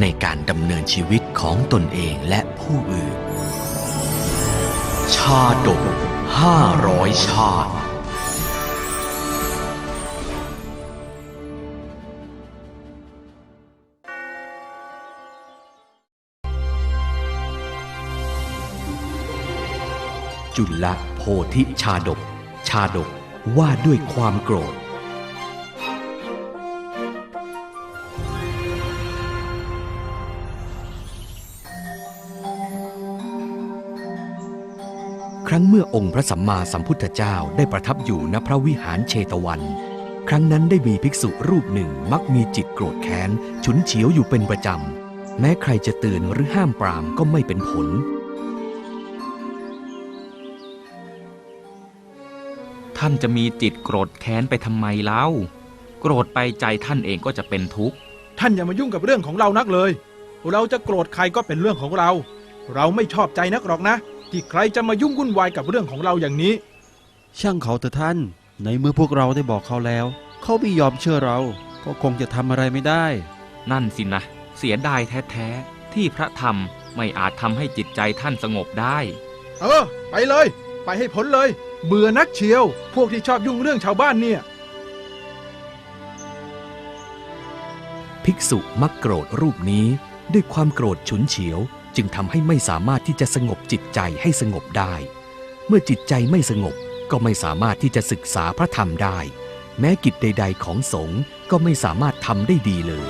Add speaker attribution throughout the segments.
Speaker 1: ในการดำเนินชีวิตของตนเองและผู้อื่น ชาดกห้าร้อยชาติจุลโพธิชาดก ชาดกว่าด้วยความโกรธ รั้งเมื่อองค์พระสัมมาสัมพุทธเจ้าได้ประทับอยู่ณพระวิหารเชตวัน ครั้งนั้นได้มีภิกษุรูปหนึ่งมักมีจิตโกรธแค้น ฉุนเฉียวอยู่เป็นประจำ แม้ใครจะเตือนหรือห้ามปรามก็ไม่เป็นผล
Speaker 2: ท่านจะมีจิตโกรธแค้นไปทำไมเล่า โกรธไปใจท่านเองก็จะเป็นทุกข์
Speaker 3: ท่านอย่ามายุ่งกับเรื่องของเรานักเลย เราจะโกรธใครก็เป็นเรื่องของเรา เราไม่ชอบใจนักหรอกนะ ที่ใครจะมายุ่งวุ่นวายกับเรื่องของเราอย่างนี้
Speaker 4: ช่างเขาเถอะท่าน ในเมื่อพวกเราได้บอกเขาแล้ว เขาไม่ยอมเชื่อเรา ก็คงจะทำอะไรไม่ได้
Speaker 2: นั่นสินะ เสียดายแท้ๆ ที่พระธรรมไม่อาจทำให้จิตใจท่านสงบได้
Speaker 3: เออ ไปเลย ไปให้พ้นเลย เบื่อนักเชียว พวกที่ชอบยุ่งเรื่องชาวบ้านเนี่ย
Speaker 1: ภิกษุมักโกรธรูปนี้ด้วยความโกรธฉุนเฉียว จึงทำให้ไม่สามารถที่จะสงบจิตใจให้สงบได้ เมื่อจิตใจไม่สงบก็ไม่สามารถที่จะศึกษาพระธรรมได้ แม้กิจใด ๆ ของสงฆ์ก็ไม่สามารถทำได้ดีเลย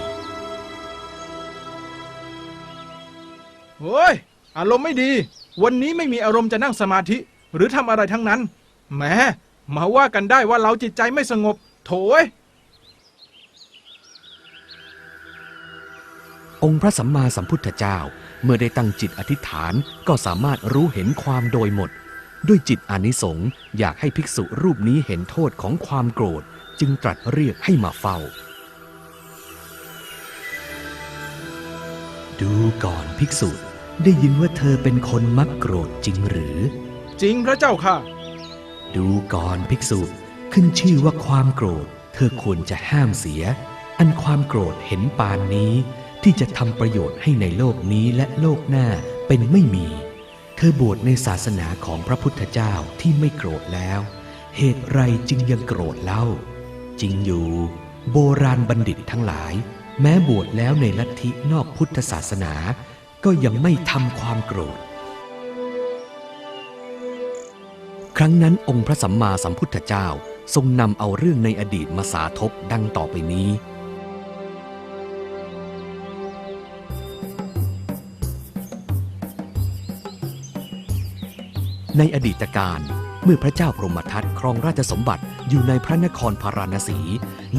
Speaker 3: โอ้ย อารมณ์ไม่ดี วันนี้ไม่มีอารมณ์จะนั่งสมาธิ หรือทำอะไรทั้งนั้นแหมมาว่ากันได้ว่าเราจิตใจไม่สงบ โถย
Speaker 1: องค์พระสัมมาสัมพุทธเจ้า เมื่อได้ตั้งจิตอธิษฐานก็สามารถรู้เห็นความโดยหมด ด้วยจิตอานิสงส์อยากให้ภิกษุรูปนี้เห็นโทษของความโกรธ จึงตรัสเรียกให้มาเฝ้า ดูก่อนภิกษุได้ยินว่าเธอเป็นคนมักโกรธจริงหรือ
Speaker 3: จริงพระเจ้าค่ะ
Speaker 1: ดูก่อนภิกษุขึ้นชื่อว่าความโกรธ เธอควรจะห้ามเสีย อันความโกรธเห็นปานนี้ ที่จะทำประโยชน์ให้ในโลกนี้และโลกหน้าเป็นไม่มีเธอบวชในศาสนาของพระพุทธเจ้าที่ไม่โกรธแล้ว เหตุไรจึงยังโกรธเล่า จริงอยู่ โบราณบัณฑิตทั้งหลาย แม้บวชแล้วในลัทธินอกพุทธศาสนา ก็ยังไม่ทำความโกรธ ครั้งนั้นองค์พระสัมมาสัมพุทธเจ้าทรงนำเอาเรื่องในอดีตมาสาธบดังต่อไปนี้ ในอดีตการเมื่อพระเจ้าพรหมทัตครองราชสมบัติอยู่ในพระนครพาราณสี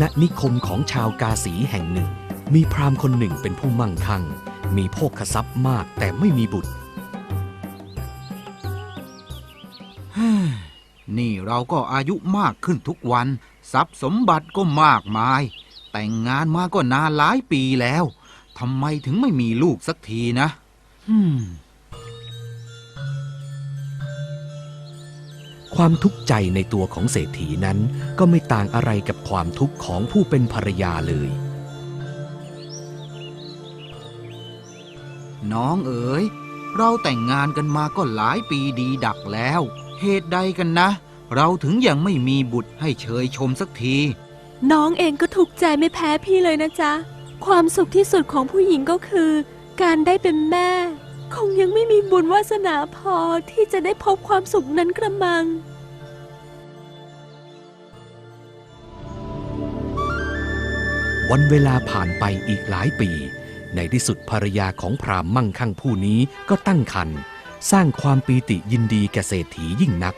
Speaker 1: ณนิคมของชาวกาสีแห่งหนึ่ง มีพราหมณ์คนหนึ่งเป็นผู้มั่งคั่ง มีโภคทรัพย์มากแต่ไม่มีบุตร
Speaker 5: นี่เราก็อายุมากขึ้นทุกวัน ทรัพย์สมบัติก็มากมาย แต่งงานมาก็นานหลายปีแล้วทำไมถึงไม่มีลูกสักทีนะฮึ
Speaker 1: ความทุกข์ใจในตัวของเศรษฐีนั้นก็ไม่ต่างอะไรกับความทุกข์ของผู้เป็นภรรยาเลย
Speaker 5: น้องเอ๋ย เราแต่งงานกันมาก็หลายปีดีดักแล้ว เหตุใดกันนะ เราถึงยังไม่มีบุตรให้เชยชมสักที
Speaker 6: น้องเองก็ถูกใจไม่แพ้พี่เลยนะจ๊ะ ความสุขที่สุดของผู้หญิงก็คือ การได้เป็นแม่ คงยังไม่มีบุญวาสนาพอที่จะได้พบความสุขนั้นกระมัง
Speaker 1: วันเวลาผ่านไปอีกหลายปี ในที่สุดภรรยาของพราหมณ์มั่งคั่งผู้นี้ก็ตั้งครรภ์สร้างความปีติยินดีแก่เศรษฐียิ่งนัก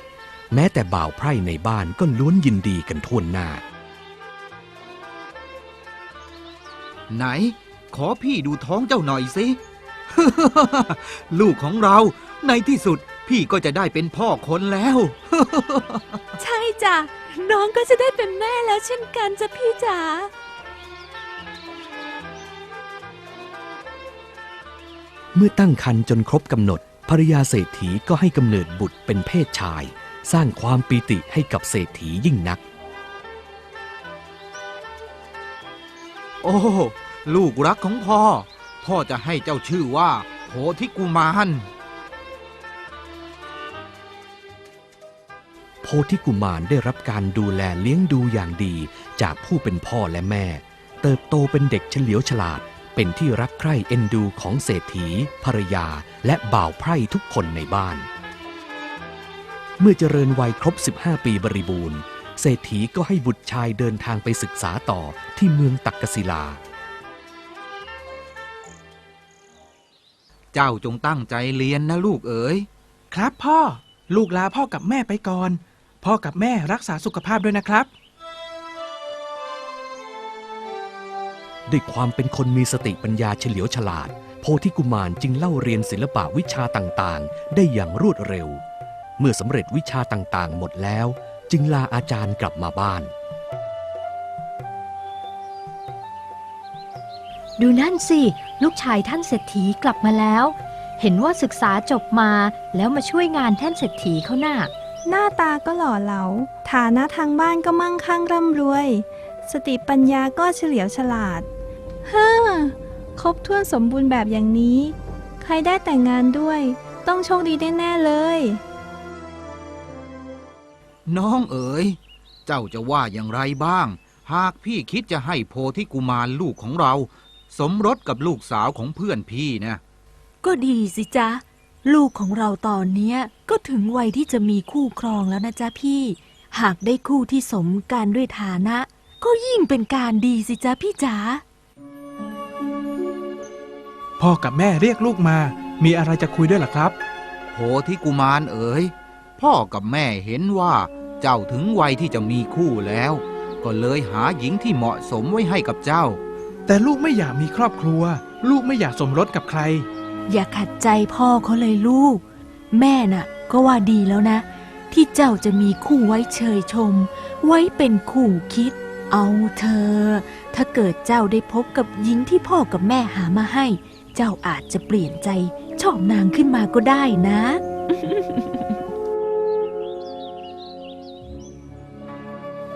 Speaker 1: แม้แต่บ่าวไพร่ในบ้านก็ล้วนยินดีกันทั่วหน้า
Speaker 5: ไหน ขอพี่ดูท้องเจ้าหน่อยสิ ลูกของเราในที่สุดพี่ก็จะได้เป็นพ่อคนแล้ว
Speaker 6: ใช่จ้ะ น้องก็จะได้เป็นแม่แล้วเช่นกันจ้ะพี่จ๋า
Speaker 1: เมื่อตั้งครรภ์จนครบกำหนด ภรรยาเศรษฐีก็ให้กำเนิดบุตรเป็นเพศชาย สร้างความปีติให้กับเศรษฐียิ่งนัก
Speaker 5: โอ้ ลูกรักของพ่อ พ่อจะให้เจ้าชื่อว่าโพธิกุมาร
Speaker 1: โพธิกุมารได้รับการดูแลเลี้ยงดูอย่างดีจากผู้เป็นพ่อและแม่ เติบโตเป็นเด็กเฉลียวฉลาด เป็นที่รักใคร่เอ็นดูของเศรษฐี ภรรยา และบ่าวไพร่ทุกคนในบ้าน เมื่อเจริญวัยครบ 15 ปีบริบูรณ์ เศรษฐีก็ให้บุตรชายเดินทางไปศึกษาต่อที่เมืองตักกศิลา
Speaker 5: เจ้าจงตั้งใจเรียนนะลูกเอ๋ย
Speaker 3: ครับพ่อ ลูกลาพ่อกับแม่ไปก่อน พ่อกับแม่รักษาสุขภาพด้วยนะครับ
Speaker 1: ด้วยความเป็นคนมีสติปัญญาเฉลียวฉลาด โพธิกุมารจึงเล่าเรียนศิลปะวิชาต่างๆ ได้อย่างรวดเร็ว เมื่อสำเร็จวิชาต่างๆ หมดแล้ว จึงลาอาจารย์กลับมาบ้าน
Speaker 7: ดูนั่นสิ ลูกชายท่านเศรษฐีกลับมาแล้ว เห็นว่าศึกษาจบมาแล้วมาช่วยงานท่านเศรษฐีเขาน่ะ
Speaker 8: หน้าตาก็หล่อเหลา ฐานะทางบ้านก็มั่งคั่งร่ำรวย สติปัญญาก็เฉลียวฉลาดฮ่าครบถ้วนสมบูรณ์แบบอย่างนี้ ใครได้แต่งงานด้วย ต้องโชคดีแน่ๆเลย
Speaker 5: น้องเอ๋ย เจ้าจะว่าอย่างไรบ้าง หากพี่คิดจะให้โพธิกุมารลูกของเรา สมรสกับลูกสาวของเพื่อนพี่นะ
Speaker 6: ก็ดีสิจ๊ะ ลูกของเราตอนเนี้ยก็ถึงวัยที่จะมีคู่ครองแล้วนะจ๊ะพี่ หากได้คู่ที่สมกันด้วยฐานะ ก็ยิ่งเป็นการดีสิจ๊ะพี่จ๋า
Speaker 3: พ่อกับแม่เรียกลูกมา มีอะไรจะคุยด้วยล่ะครับ
Speaker 5: โพธิกุมารเอ๋ย พ่อกับแม่เห็นว่าเจ้าถึงวัยที่จะมีคู่แล้ว ก็เลยหาหญิงที่เหมาะสมไว้ให้กับเจ้า
Speaker 3: แต่ลูกไม่อยากมีครอบครัว ลูกไม่อยากสมรสกับใคร
Speaker 6: อย่าขัดใจพ่อเขาเลยลูก แม่น่ะ ก็ว่าดีแล้วนะ ที่เจ้าจะมีคู่ไว้เชยชม ไว้เป็นคู่คิด เอาเธอ ถ้าเกิดเจ้าได้พบกับหญิงที่พ่อกับแม่หามาให้ เจ้าอาจจะเปลี่ยนใจชอบนางขึ้นมาก็ได้นะ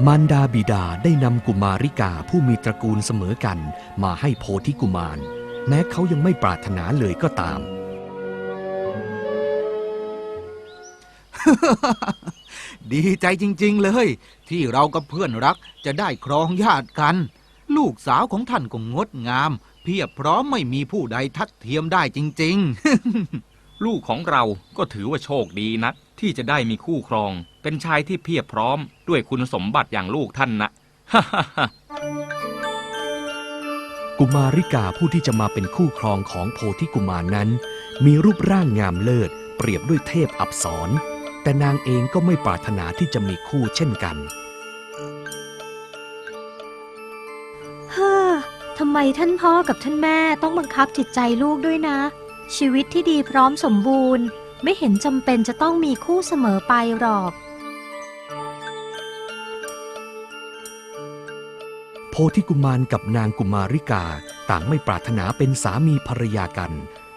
Speaker 1: มารดาบิดาได้นำกุมาริกาผู้มีตระกูลเสมอกันมาให้โพธิกุมาร แม้เขายังไม่ปรารถนาเลยก็ตาม
Speaker 5: ดีใจจริง ๆ เลย ที่เรากับเพื่อนรักจะได้ครองญาติกัน ลูกสาวของท่านก็งดงาม เพียบพร้อมไม่มีผู้ใดทัดเทียมได้จริง ๆ
Speaker 2: ลูกของเราก็ถือว่าโชคดีนัก ที่จะได้มีคู่ครอง เป็นชายที่เพียบพร้อม ด้วยคุณสมบัติอย่างลูกท่านนะ
Speaker 1: กุมาริกาผู้ที่จะมาเป็นคู่ครองของโพธิกุมารนั้น มีรูปร่างงามเลิศ เปรียบด้วยเทพอับสรแต่นางเองก็ไม่ปรารถนาที่จะมีคู่เช่นกัน
Speaker 7: ฮ่าทำไมท่านพ่อกับท่านแม่ต้องบังคับจิตใจลูกด้วยนะ ชีวิตที่ดีพร้อมสมบูรณ์ ไม่เห็นจำเป็นจะต้องมีคู่เสมอไปหรอก
Speaker 1: โพธิกุมารกับนางกุมาริกาต่างไม่ปรารถนาเป็นสามีภรรยากัน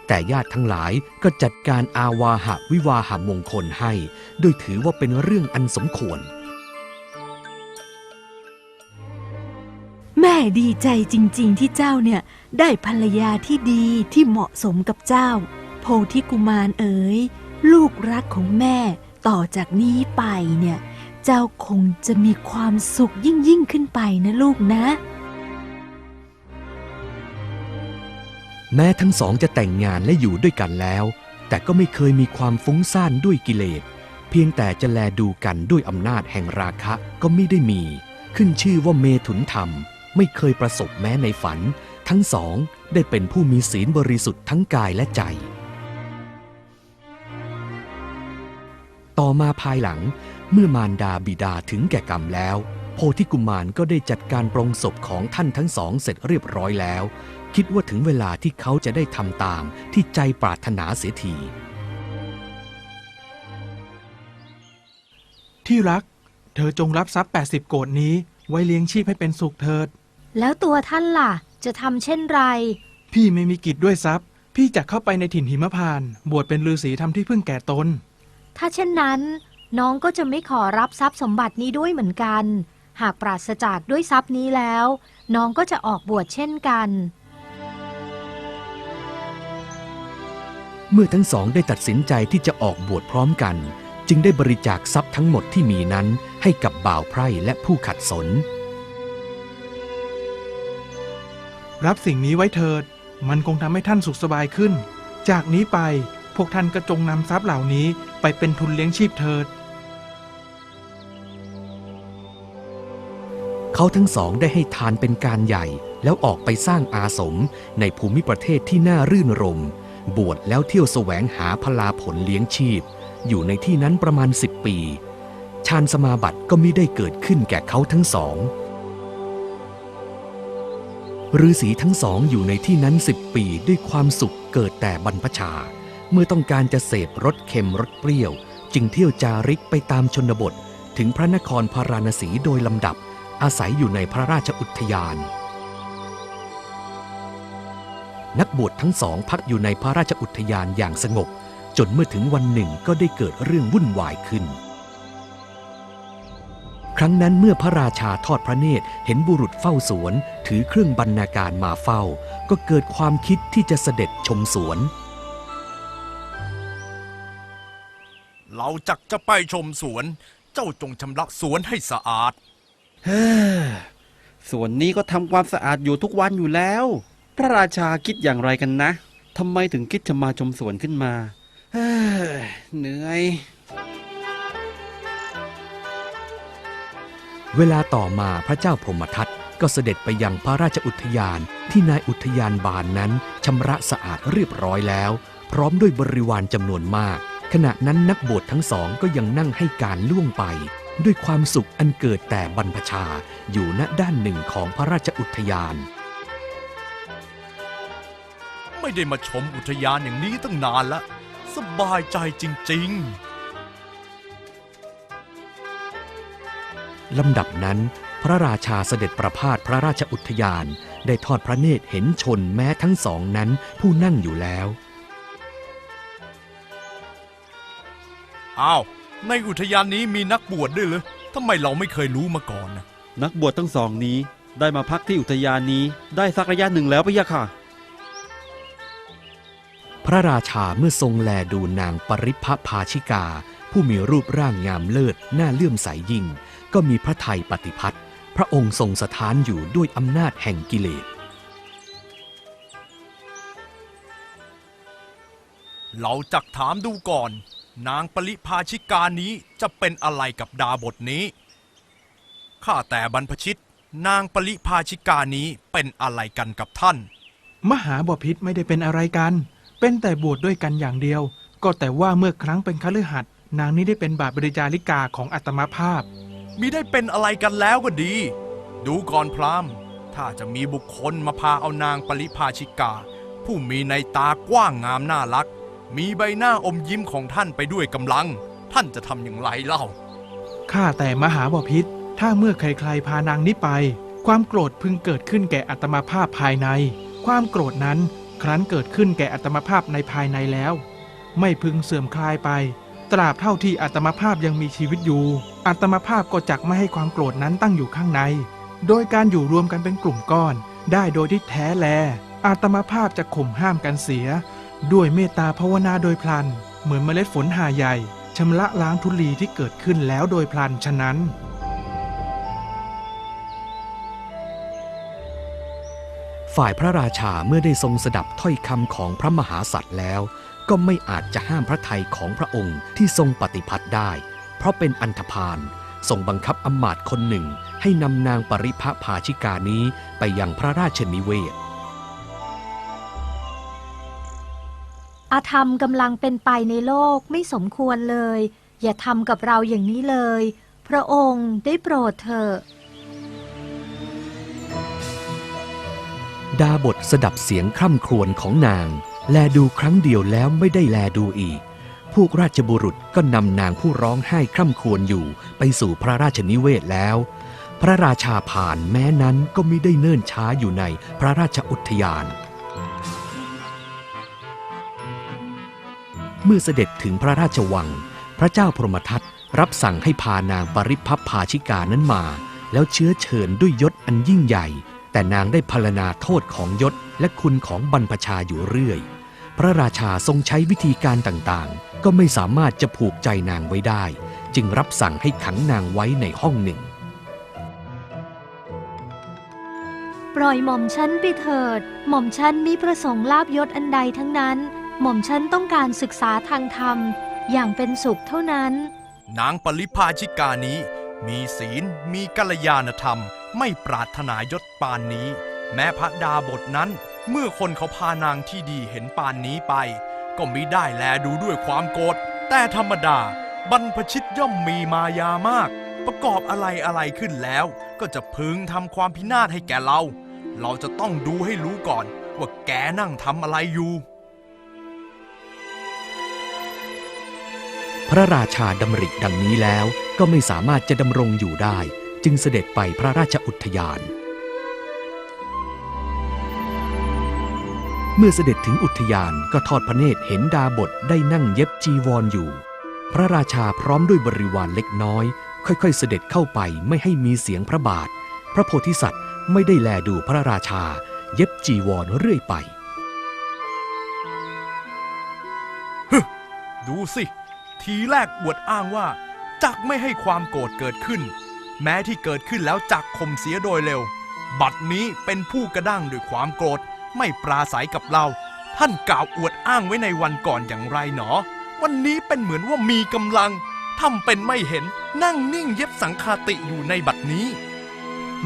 Speaker 1: แต่ญาติทั้งหลายก็จัดการอาวาหะวิวาหมงคลให้ โดยถือว่าเป็นเรื่องอันสมควร
Speaker 6: แม่ดีใจจริง ๆ ที่เจ้าเนี่ย ได้ภรรยาที่ดีที่เหมาะสมกับเจ้า โพธิกุมารเอ๋ย ลูกรักของแม่ต่อจากนี้ไปเนี่ย เจ้าคงจะมีความสุขยิ่งยิ่งขึ้นไปนะลูกนะ
Speaker 1: แม้ทั้งสองจะแต่งงานและอยู่ด้วยกันแล้ว แต่ก็ไม่เคยมีความฟุ้งซ่านด้วยกิเลส เพียงแต่จะแลดูกันด้วยอำนาจแห่งราคะก็ไม่ได้มี ขึ้นชื่อว่าเมถุนธรรม ไม่เคยประสบแม้ในฝัน ทั้งสองได้เป็นผู้มีศีลบริสุทธิ์ทั้งกายและใจ ต่อมาภายหลังเมื่อมารดาบิดาถึงแก่กรรมแล้วโพโพธิกุมารก็ได้จัดการปรงศพของท่านทั้งสองเสร็จเรียบร้อยแล้ว คิดว่าถึงเวลาที่เขาจะได้ทำตามที่ใจปรารถนาเสียที
Speaker 3: ที่รัก เธอจงรับทรัพย์ 80 โกดนี้ไว้เลี้ยงชีพให้เป็นสุขเถิด
Speaker 7: แล้วตัวท่านล่ะ จะทำเช่นไร
Speaker 3: พี่ไม่มีกิจด้วยทรัพย์ พี่จะเข้าไปในถิ่นหิมพานต์บวชเป็นฤาษีทำที่พึ่งแก่ตน
Speaker 7: ถ้าเช่นนั้น น้องก็จะไม่ขอรับทรัพย์สมบัตินี้ด้วยเหมือนกัน หากปราศจากด้วยทรัพย์นี้แล้ว น้องก็จะออกบวชเช่นกัน
Speaker 1: เมื่อทั้งสองได้ตัดสินใจที่จะออกบวชพร้อมกัน จึงได้บริจาคทรัพย์ทั้งหมดที่มีนั้นให้กับบ่าวไพร่และผู้ขัดสน
Speaker 3: รับสิ่งนี้ไว้เถิด มันคงทำให้ท่านสุขสบายขึ้น จากนี้ไปพวกท่านก็จงนำทรัพย์เหล่านี้ไปเป็นทุนเลี้ยงชีพเถิด
Speaker 1: เขาทั้งสองได้ให้ทานเป็นการใหญ่แล้วออกไปสร้างอาสมในภูมิประเทศที่น่ารื่นรม บวชแล้วเที่ยวแสวงหาพลาผลเลี้ยงชีพ อยู่ในที่นั้นประมาณสิบปี ฌานสมาบัติก็มิได้เกิดขึ้นแก่เขาทั้งสอง ฤาษีทั้งสองอยู่ในที่นั้นสิบปีด้วยความสุขเกิดแต่บรรพชา เมื่อต้องการจะเสพรสเค็มรสเปรี้ยว จึงเที่ยวจาริกไปตามชนบท ถึงพระนครพาราณสีโดยลำดับ อาศัยอยู่ในพระราชอุทยาน นักบวชทั้งสองพักอยู่ในพระราชอุทยานอย่างสงบ จนเมื่อถึงวันหนึ่งก็ได้เกิดเรื่องวุ่นวายขึ้น ครั้งนั้นเมื่อพระราชาทอดพระเนตรเห็นบุรุษเฝ้าสวน ถือเครื่องบรรณาการมาเฝ้า ก็เกิดความคิดที่จะเสด็จชมสวน
Speaker 9: เราจักจะไปชมสวน เจ้าจงชำระสวนให้สะอาด
Speaker 4: เฮ้อส่วนนี้ก็ทำความสะอาดอยู่ทุกวันอยู่แล้ว พระราชาคิดอย่างไรกันนะทำไมถึงคิดจะมาชมสวนขึ้นมาเฮ้อเหนื่อย
Speaker 1: เวลาต่อมาพระเจ้าพรหมทัตก็เสด็จไปยังพระราชอุทยานที่นายอุทยานบานนั้นชำระสะอาดเรียบร้อยแล้ว พร้อมด้วยบริวารจำนวนมาก ขณะนั้นนักบวชทั้งสองก็ยังนั่งให้การล่วงไป ด้วยความสุขอันเกิดแต่บรรพชาอยู่ณด้านหนึ่งของพระราชอุทยาน
Speaker 9: ไม่ได้มาชมอุทยานอย่างนี้ตั้งนานละ สบายใจจริง
Speaker 1: ลำดับนั้น พระราชาเสด็จประพาสพระราชอุทยาน ได้ทอดพระเนตรเห็นชนแม้ทั้งสองนั้นผู้นั่งอยู่แล้ว
Speaker 9: ๆอ้าวในอุทยานนี้มีนักบวชด้วยเหรอทำไมเราไม่เคยรู้มาก่อนนะ
Speaker 4: นักบวชทั้งสองนี้ได้มาพักที่อุทยานนี้ได้สักระยะหนึ่งแล้วพะยะค่ะ
Speaker 1: พระราชาเมื่อทรงแลดูนางปริพภาชิกา ผู้มีรูปร่างงามเลิศน่าเลื่อมใสยิ่ง ก็มีพระทัยปฏิพัติพระองค์ทรงสถานอยู่ด้วยอำนาจแห่งกิเลส
Speaker 9: เราจักถามดูก่อน นางปริภาชิกานี้จะเป็นอะไรกับดาบทนี้ ข้าแต่บรรพชิต นางปริภาชิกานี้เป็นอะไรกันกับท่าน
Speaker 3: มหาบพิษไม่ได้เป็นอะไรกัน เป็นแต่บวชดด้วยกันอย่างเดียว ก็แต่ว่าเมื่อครั้งเป็นคฤหัสถ์นางนี้ได้เป็นบาทบริจาริกาของอัตมาภาพ
Speaker 9: มิได้เป็นอะไรกันแล้วก็ดี ดูก่อนพราหมณ์ ถ้าจะมีบุคคลมาพาเอานางปริภาชิกา ผู้มีในตากว้างงามน่ารัก มีใบหน้าอมยิ้มของท่านไปด้วยกำลัง ท่านจะทำอย่างไรเล่า
Speaker 3: ข้าแต่มหาบพิษถ้าเมื่อใครๆพานางนี้ไป ความโกรธพึงเกิดขึ้นแก่อัตมาภาพภายใน ความโกรธนั้นครั้นเกิดขึ้นแก่อัตมาภาพในภายในแล้ว ไม่พึงเสื่อมคลายไป ตราบเท่าที่อัตมาภาพยังมีชีวิตอยู่ อัตมาภาพก็จักไม่ให้ความโกรธนั้นตั้งอยู่ข้างใน โดยการอยู่รวมกันเป็นกลุ่มก้อน ได้โดยที่แท้แลอาตมาภาพจะข่มห้ามกันเสีย ด้วยเมตตาภาวนาโดยพลัน เหมือนเมล็ดฝนหาใหญ่ชำระล้างทุลีที่เกิดขึ้นแล้วโดยพลันฉะนั้น
Speaker 1: ฝ่ายพระราชาเมื่อได้ทรงสดับถ้อยคำของพระมหาสัตว์แล้ว ก็ไม่อาจจะห้ามพระทัยของพระองค์ที่ทรงปฏิพัติได้ พราะเป็นอันธพาลส่งบังคับอมาตย์คนหนึ่ง ให้นำนางปริภะภาชิกานี้ไปยังพระราชนิเวศ
Speaker 7: อาธรรมกำลังเป็นไปในโลกไม่สมควรเลย อย่าทำกับเราอย่างนี้เลย พระองค์ได้โปรดเถอะ
Speaker 1: ดาบทสดับเสียงคร่ำครวญของนาง แลดูครั้งเดียวแล้วไม่ได้แลดูอีก พวกราชบุรุษก็นำนางผู้ร้องไห้คร่ำครวญอยู่ไปสู่พระราชนิเวศแล้ว พระราชาผ่านแม้นั้นก็ไมิได้เนิ่นช้าอยู่ในพระราชอุทยาน เมื่อเสด็จถึงพระราชวัง พระเจ้าพรหมทัตรับสั่งให้พานางปริพัพภาชิกานั้นมา แล้วเชื้อเชิญด้วยยศอันยิ่งใหญ่ แต่นางได้พรรณนาโทษของยศและคุณของบรรพชาอยู่เรื่อย พระราชาทรงใช้วิธีการต่างๆ ก็ไม่สามารถจะผูกใจนางไว้ได้ จึงรับสั่งให้ขังนางไว้ในห้องหนึ่ง
Speaker 7: ปล่อยหม่อมฉันไปเถิด หม่อมฉันมิประสงค์ลาบยศอันใดทั้งนั้น หม่อมฉันต้องการศึกษาทางธรรม อย่างเป็นสุขเท่านั้น
Speaker 9: นางปริพาชิกานี้ มีศีลมีกัลยาณธรรม ไม่ปรารถนายศปานนี้ แม้พระดาบทนั้น เมื่อคนเขาพานางที่ดีเห็นปานนี้ไป ก็มิได้แลดูด้วยความโกรธแต่ธรรมดา บรรพชิตย่อมมีมายามาก ประกอบอะไรอะไรขึ้นแล้ว ก็จะพึงทำความพินาศให้แก่เรา เราจะต้องดูให้รู้ก่อน ว่าแกนั่งทำอะไรอยู่
Speaker 1: พระราชาดำริดังนี้แล้วก็ไม่สามารถจะดำรงอยู่ได้ จึงเสด็จไปพระราชอุทยาน เมื่อเสด็จถึงอุทยานก็ทอดพระเนตรเห็นดาบทได้นั่งเย็บจีวรออยู่ พระราชาพร้อมด้วยบริวารเล็กน้อย ค่อยๆ เสด็จเข้าไปไม่ให้มีเสียงพระบาท พระโพธิสัตว์ไม่ได้แลดูพระราชา เย็บจีวรเรื่อยไป
Speaker 9: ดูสิ ทีแรกอวดอ้างว่า จักไม่ให้ความโกรธเกิดขึ้น แม้ที่เกิดขึ้นแล้วจักข่มเสียโดยเร็ว บัดนี้เป็นผู้กระด้างด้วยความโกรธ ไม่ปราศัยกับเรา ท่านกล่าวอวดอ้างไว้ในวันก่อนอย่างไรหนอ วันนี้เป็นเหมือนว่ามีกำลังทำเป็นไม่เห็นนั่งนิ่งเย็บสังคาติอยู่ในบัดนี้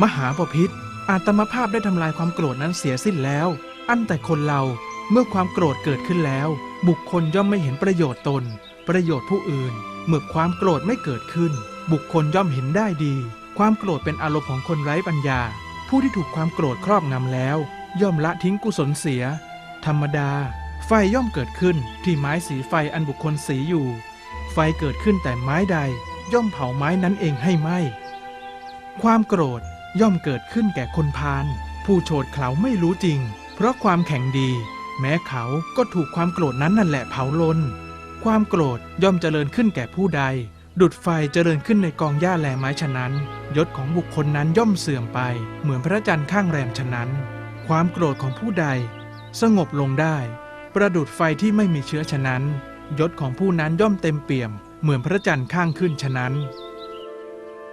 Speaker 3: มหาบพิษอาตมาภาพได้ทำลายความโกรธนั้นเสียสิ้นแล้ว อันแต่คนเราเมื่อความโกรธเกิดขึ้นแล้ว บุคคลย่อมไม่เห็นประโยชน์ตน ประโยชน์ผู้อื่น เมื่อความโกรธไม่เกิดขึ้น บุคคลย่อมเห็นได้ดี ความโกรธเป็นอารมณ์ของคนไร้ปัญญา ผู้ที่ถูกความโกรธครอบงำแล้ว ย่อมละทิ้งกุศลเสีย ธรรมดา ไฟย่อมเกิดขึ้นที่ไม้สีไฟอันบุคคลสีอยู่ ไฟเกิดขึ้นแต่ไม้ใด ย่อมเผาไม้นั้นเองให้ไหมความโกรธย่อมเกิดขึ้นแก่คนพาลผู้โฉดเขาไม่รู้จริง เพราะความแข็งดี แม้เขาก็ถูกความโกรธนั้นนั่นแหละเผาลน ความโกรธย่อมเจริญขึ้นแก่ผู้ใด ดุดไฟเจริญขึ้นในกองหญ้าแลไม้ฉะนั้น ยศของบุคคลนั้นย่อมเสื่อมไป เหมือนพระจันทร์ข้างแรมฉะนั้น ความโกรธของผู้ใด สงบลงได้ ประดุดไฟที่ไม่มีเชื้อฉะนั้น ยศของผู้นั้นย่อมเต็มเปี่ยม เหมือนพระจันทร์ข้างขึ้นฉะนั้น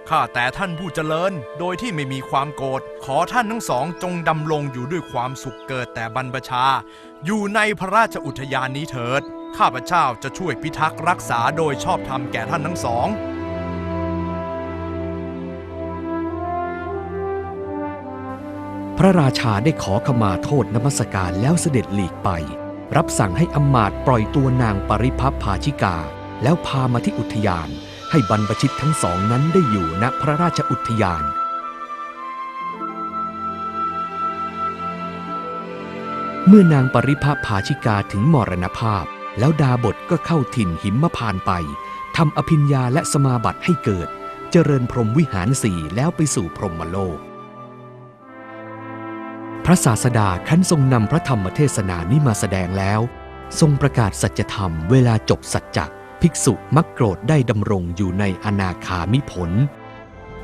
Speaker 9: ข้าแต่ท่านผู้เจริญโดยที่ไม่มีความโกรธขอท่านทั้งสองจงดำรงอยู่ด้วยความสุขเกิดแต่บรรพชา อยู่ในพระราชอุทยานนี้เถิด ข้าพเจ้าจะช่วยพิทักษ์รักษาโดยชอบธรรมแก่ท่านทั้งสอง
Speaker 1: พระราชาได้ขอขมาโทษนมัสการแล้วเสด็จหลีกไป รับสั่งให้อมาตปล่อยตัวนางปริพัพภาชิกา แล้วพามาที่อุทยาน ให้บรรพชิตทั้งสองนั้นได้อยู่ณพระราชอุทยานเมื่อนางปริภพาชิกาถึงมรณภาพ แล้วดาบทก็เข้าถิ่นหิมพานไปทำอภิญญาและสมาบัติให้เกิด เจริญพรหมวิหารสี่แล้วไปสู่พรหมโลก พระศาสดาขั้นทรงนำพระธรรมเทศนานี้มาแสดงแล้ว ทรงประกาศสัจธรรมเวลาจบสัจจะภิกษุมักโกรธได้ดำรงอยู่ในอนาคามิผล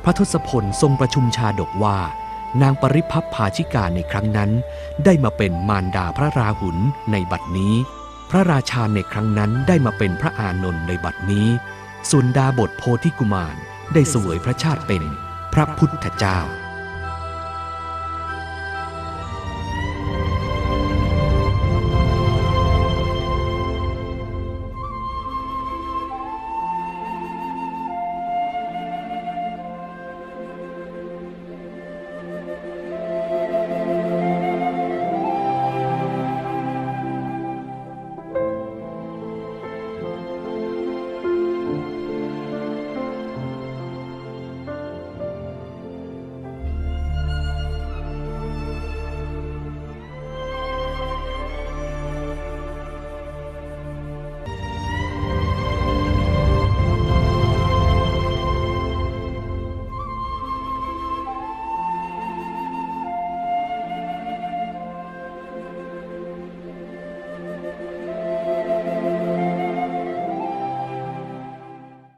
Speaker 1: พระทศพลทรงประชุมชาดกว่า นางปริพัพภาชิกาในครั้งนั้น ได้มาเป็นมารดาพระราหุลในบัดนี้ พระราชาในครั้งนั้นได้มาเป็นพระอานนท์ในบัดนี้ ส่วนดาบทโพธิกุมารได้เสวยพระชาติเป็นพระพุทธเจ้า